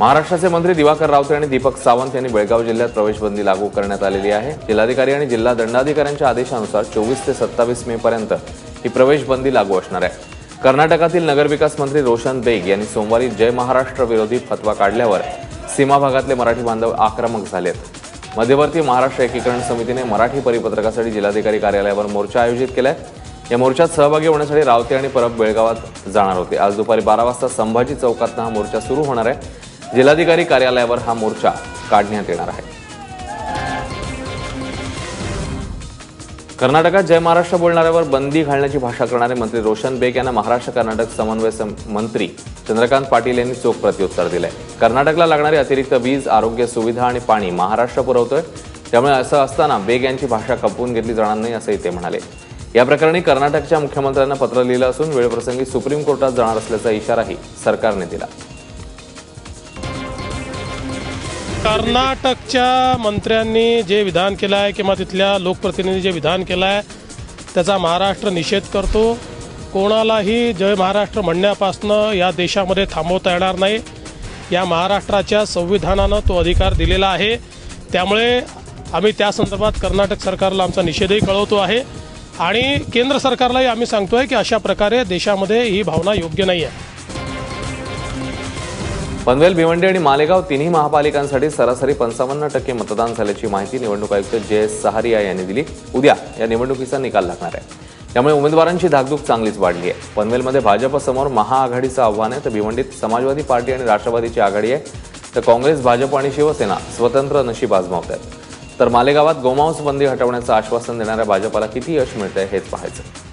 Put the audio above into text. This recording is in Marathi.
महाराष्ट्राचे मंत्री दिवाकर रावते आणि दीपक सावंत यांनी बेळगाव जिल्ह्यात प्रवेशबंदी लागू करण्यात आलेली आहे. जिल्हाधिकारी आणि जिल्हा दंडाधिकाऱ्यांच्या आदेशानुसार चोवीस ते सत्तावीस मे पर्यंत ही प्रवेशबंदी लागू असणार आहे. कर्नाटकातील नगरविकास मंत्री रोशन बेग यांनी सोमवारी जय महाराष्ट्र विरोधी फतवा काढल्यावर सीमा भागातले मराठी बांधव आक्रमक झालेत. मध्यवर्ती महाराष्ट्र एकीकरण समितीने मराठी परिपत्रकासाठी जिल्हाधिकारी कार्यालयावर मोर्चा आयोजित केलाय. या मोर्चात सहभागी होण्यासाठी रावते आणि परब बेळगावात जाणार होते. आज दुपारी बारा वाजता संभाजी चौकातनं हा मोर्चा सुरू होणार आहे. जिल्हाधिकारी कार्यालयावर हा मोर्चा काढण्यात येणार आहे. कर्नाटकात जय महाराष्ट्र बोलणाऱ्यावर बंदी घालण्याची भाषा करणारे मंत्री रोशन बेग यांना महाराष्ट्र कर्नाटक समन्वय मंत्री चंद्रकांत पाटील यांनी चोख प्रत्युत्तर दिलंय. कर्नाटकला लागणारी अतिरिक्त वीज आरोग्य सुविधा आणि पाणी महाराष्ट्र पुरवतोय. त्यामुळे असं असताना बेग यांची भाषा खपवून घेतली जाणार नाही असंही ते म्हणाले. या प्रकरणी कर्नाटकच्या मुख्यमंत्र्यांना पत्र लिहिलं असून वेळप्रसंगी सुप्रीम कोर्टात जाणार असल्याचा इशाराही सरकारने दिला. कर्नाटकच्या मंत्र्यांनी जे विधान केलं आहे किंवा तिथल्या लोकप्रतिनिधी जे विधान केलं आहे त्याचा महाराष्ट्र निषेध करतो. कोणालाही जय महाराष्ट्र म्हणण्यापासनं या देशामध्ये थांबवता येणार नाही. या महाराष्ट्राच्या संविधानानं तो अधिकार दिलेला आहे. त्यामुळे आम्ही त्या संदर्भात कर्नाटक सरकारला आमचा निषेधही कळवतो आहे. आणि केंद्र सरकारलाही आम्ही सांगतोय की अशा प्रकारे देशामध्ये ही भावना योग्य नाही आहे पनवेल भिवंडी आणि मालेगाव तिन्ही महापालिकांसाठी सरासरी पंचावन्न टक्के मतदान झाल्याची माहिती निवडणूक आयुक्त जय सहारिया यांनी दिली. उद्या या निवडणुकीचा निकाल लागणार आहे. त्यामुळे उमेदवारांची धाकधूक चांगलीच वाढली आहे. पनवेलमध्ये भाजपसमोर महाआघाडीचं आव्हान आहे तर भिवंडीत समाजवादी पार्टी आणि राष्ट्रवादीची आघाडी आहे तर काँग्रेस भाजप आणि शिवसेना स्वतंत्र नशीब आजमावत आहेत. तर मालेगावात गोमांस बंदी हटवण्याचं आश्वासन देणाऱ्या भाजपाला किती यश मिळतंय हेच पाहायचं.